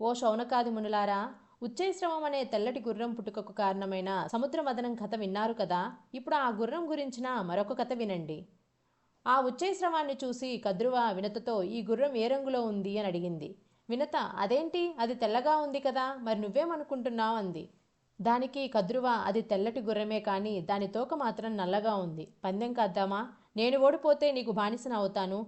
ఓ శౌనకాది మునులారా ఉచ్చైశ్రవం అనే తెల్లటి గుర్రం పుట్టుకకు కారణమైన సముద్రమదనం కథ విన్నారు కదా? ఇప్పుడు ఆ గుర్రం గురించిన మరొక కథ వినండి. ఆ ఉచ్చైశ్రవాన్ని చూసి కద్రువ వినతతో ఈ గుర్రం ఏ రంగులో ఉంది అని అడిగింది. వినత అదేంటి? అది తెల్లగా ఉంది కదా? మరి నువ్వేమనుకుంటున్నావు? అంది. దానికి కద్రువ అది తెల్లటి గుర్రమే కానీ దాని తోక మాత్రం నల్లగా ఉంది. పందెం కాద్దామా? నేను ఓడిపోతే నీకు బానిసన అవుతాను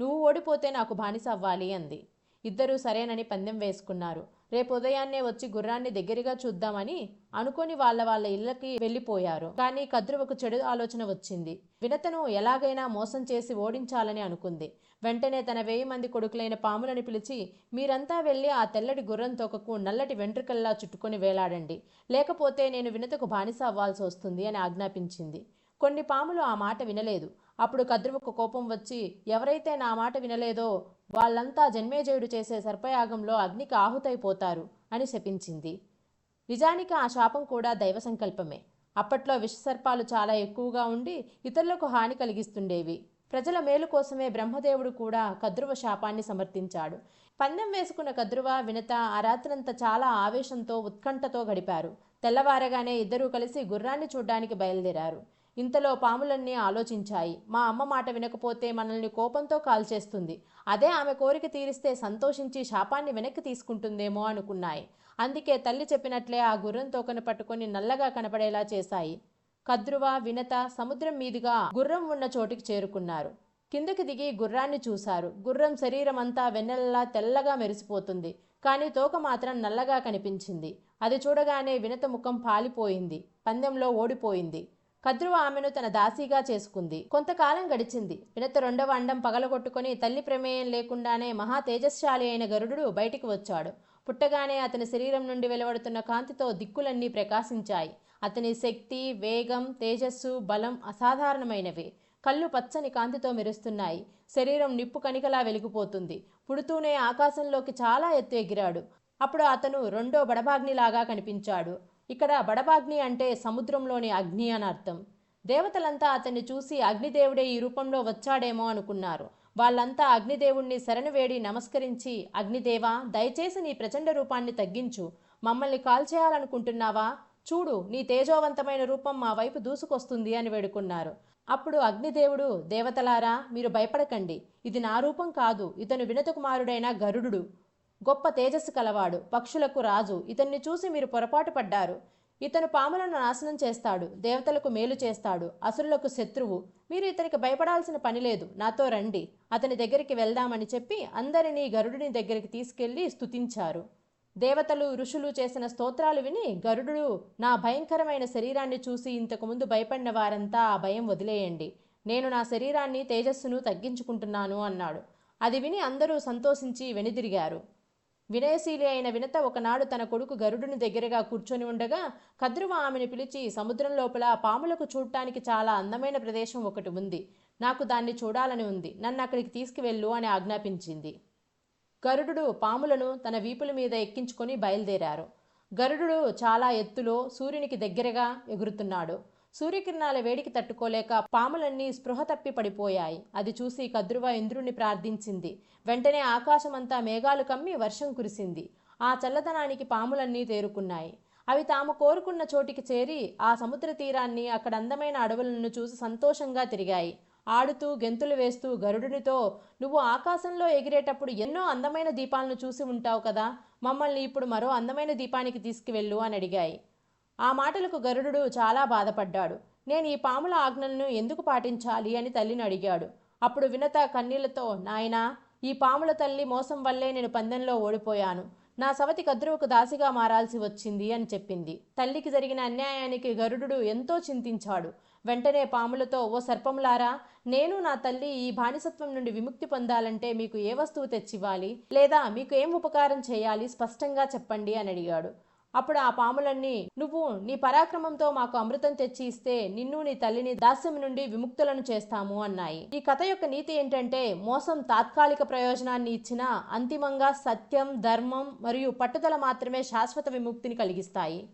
నువ్వు ఓడిపోతే నాకు బానిస అవ్వాలి అంది. ఇద్దరూ సరేనని పందెం వేసుకున్నారు. రేపు ఉదయాన్నే వచ్చి గుర్రాన్ని దగ్గరగా చూద్దామని అనుకొని వాళ్ళ వాళ్ళ ఇళ్ళకి వెళ్ళిపోయారు. కానీ కద్రువకు చెడు ఆలోచన వచ్చింది. వినతను ఎలాగైనా మోసం చేసి ఓడించాలని అనుకుంది. వెంటనే తన వెయ్యి మంది కొడుకులైన పాములని పిలిచి మీరంతా వెళ్ళి ఆ తెల్లటి గుర్రం తోకకు నల్లటి వెంట్రుకల్లా చుట్టుకొని వేలాడండి. లేకపోతే నేను వినతకు బానిస అవ్వాల్సి వస్తుంది అని ఆజ్ఞాపించింది. కొన్ని పాములు ఆ మాట వినలేదు. అప్పుడు కద్రువకు కోపం వచ్చి ఎవరైతే నా మాట వినలేదో వాళ్ళంతా జన్మేజయుడు చేసే సర్పయాగంలో అగ్నికి ఆహుతైపోతారు అని శపించింది. నిజానికి ఆ శాపం కూడా దైవ సంకల్పమే. అప్పట్లో విషసర్పాలు చాలా ఎక్కువగా ఉండి ఇతరులకు హాని కలిగిస్తుండేవి. ప్రజల మేలు కోసమే బ్రహ్మదేవుడు కూడా కద్రువ శాపాన్ని సమర్థించాడు. పందెం వేసుకున్న కద్రువ వినత ఆ రాత్రంతా చాలా ఆవేశంతో ఉత్కంఠతో గడిపారు. తెల్లవారగానే ఇద్దరూ కలిసి గుర్రాన్ని చూడ్డానికి బయలుదేరారు. ఇంతలో పాములన్నీ ఆలోచించాయి. మా అమ్మ మాట వినకపోతే మనల్ని కోపంతో కాల్చేస్తుంది అదే ఆమె కోరిక తీరిస్తే సంతోషించి శాపాన్ని వెనక్కి తీసుకుంటుందేమో అనుకున్నాయి. అందుకే తల్లి చెప్పినట్లే ఆ గుర్రం తోకను పట్టుకొని నల్లగా కనపడేలా చేశాయి. కద్రువ వినత సముద్రం మీదుగా గుర్రం ఉన్న చోటికి చేరుకున్నారు. కిందకి దిగి గుర్రాన్ని చూశారు. గుర్రం శరీరమంతా వెన్నెలలా తెల్లగా మెరిసిపోతుంది. కానీ తోక మాత్రం నల్లగా కనిపించింది. అది చూడగానే వినత ముఖం పాలిపోయింది. పందెంలో ఓడిపోయింది. కద్రువ ఆమెను తన దాసీగా చేసుకుంది. కొంతకాలం గడిచింది. వినత రెండవ అండం పగలగొట్టుకొని తల్లి ప్రమేయం లేకుండానే మహా తేజస్శాలి అయిన గరుడు బయటికి వచ్చాడు. పుట్టగానే అతని శరీరం నుండి వెలువడుతున్న కాంతితో దిక్కులన్నీ ప్రకాశించాయి. అతని శక్తి వేగం తేజస్సు బలం అసాధారణమైనవి. కళ్ళు పచ్చని కాంతితో మెరుస్తున్నాయి. శరీరం నిప్పు కణికలా వెలిగిపోతుంది. పుడుతూనే ఆకాశంలోకి చాలా ఎత్తు ఎగిరాడు. అప్పుడు అతను రెండో బడబాగ్నిలాగా కనిపించాడు. ఇక్కడ బడబాగ్ని అంటే సముద్రంలోని అగ్ని అని అర్థం. దేవతలంతా అతన్ని చూసి అగ్నిదేవుడే ఈ రూపంలో వచ్చాడేమో అనుకున్నారు. వాళ్ళంతా అగ్నిదేవుణ్ణి శరణు వేడి నమస్కరించి అగ్నిదేవా దయచేసి నీ ప్రచండ రూపాన్ని తగ్గించు. మమ్మల్ని కాల్చేయాలనుకుంటున్నావా? చూడు నీ తేజోవంతమైన రూపం మా వైపు దూసుకొస్తుంది అని వేడుకున్నారు. అప్పుడు అగ్నిదేవుడు దేవతలారా మీరు భయపడకండి. ఇది నా రూపం కాదు. ఇతను వినతకుమారుడైన గరుడు గొప్ప తేజస్సు కలవాడు పక్షులకు రాజు. ఇతన్ని చూసి మీరు పొరపాటు పడ్డారు. ఇతను పాములను నాశనం చేస్తాడు దేవతలకు మేలు చేస్తాడు అసురులకు శత్రువు. మీరు ఇతనికి భయపడాల్సిన పని లేదు. నాతో రండి. అతని దగ్గరికి వెళ్దామని చెప్పి అందరినీ గరుడుని దగ్గరికి తీసుకెళ్ళి స్తుతించారు. దేవతలు ఋషులు చేసిన స్తోత్రాలు విని గరుడు నా భయంకరమైన శరీరాన్ని చూసి ఇంతకుముందు భయపడిన వారంతా ఆ భయం వదిలేయండి. నేను నా శరీరాన్ని తేజస్సును తగ్గించుకుంటున్నాను అన్నాడు. అది విని అందరూ సంతోషించి వెనుదిరిగారు. వినయశీలి అయిన వినత ఒకనాడు తన కొడుకు గరుడుని దగ్గరగా కూర్చొని ఉండగా కద్రువ ఆమెను పిలిచి సముద్రం లోపల పాములకు చూడటానికి చాలా అందమైన ప్రదేశం ఒకటి ఉంది. నాకు దాన్ని చూడాలని ఉంది. నన్ను అక్కడికి తీసుకువెళ్ళు అని ఆజ్ఞాపించింది. గరుడు పాములను తన వీపుల మీద ఎక్కించుకొని బయలుదేరారు. గరుడు చాలా ఎత్తులో సూర్యునికి దగ్గరగా ఎగురుతున్నాడు. సూర్యకిరణాల వేడికి తట్టుకోలేక పాములన్నీ స్పృహ తప్పి పడిపోయాయి. అది చూసి కద్రువ ఇంద్రుణ్ణి ప్రార్థించింది. వెంటనే ఆకాశమంతా మేఘాలు కమ్మి వర్షం కురిసింది. ఆ చల్లదనానికి పాములన్నీ తేరుకున్నాయి. అవి తాము కోరుకున్న చోటికి చేరి ఆ సముద్ర తీరాన్ని అక్కడ అందమైన అడవులను చూసి సంతోషంగా తిరిగాయి. ఆడుతూ గెంతులు వేస్తూ గరుడునితో నువ్వు ఆకాశంలో ఎగిరేటప్పుడు ఎన్నో అందమైన దీపాలను చూసి ఉంటావు కదా. మమ్మల్ని ఇప్పుడు మరో అందమైన దీపానికి తీసుకువెళ్ళు అని అడిగాయి. ఆ మాటలకు గరుడు చాలా బాధపడ్డాడు. నేను ఈ పాముల ఆజ్ఞలను ఎందుకు పాటించాలి అని తల్లిని అడిగాడు. అప్పుడు వినత కన్నీళ్ళతో నాయనా ఈ పాముల తల్లి మోసం వల్లే నేను పందెంలో ఓడిపోయాను. నా సవతి కద్రువుకు దాసిగా మారాల్సి వచ్చింది అని చెప్పింది. తల్లికి జరిగిన అన్యాయానికి గరుడు ఎంతో చింతించాడు. వెంటనే పాములతో ఓ సర్పములారా నేను నా తల్లి ఈ బానిసత్వం నుండి విముక్తి పొందాలంటే మీకు ఏ వస్తువు తెచ్చివ్వాలి? లేదా మీకు ఏం ఉపకారం చేయాలి? స్పష్టంగా చెప్పండి అని అడిగాడు. అప్పుడు ఆ పాములన్నీ నువ్వు నీ పరాక్రమంతో మాకు అమృతం తెచ్చి ఇస్తే నిన్ను నీ తల్లిని దాస్యం నుండి విముక్తులను చేస్తాము అన్నాయి. ఈ కథ యొక్క నీతి ఏంటంటే మోసం తాత్కాలిక ప్రయోజనాన్ని ఇచ్చినా అంతిమంగా సత్యం ధర్మం మరియు పట్టుదల మాత్రమే శాశ్వత విముక్తిని కలిగిస్తాయి.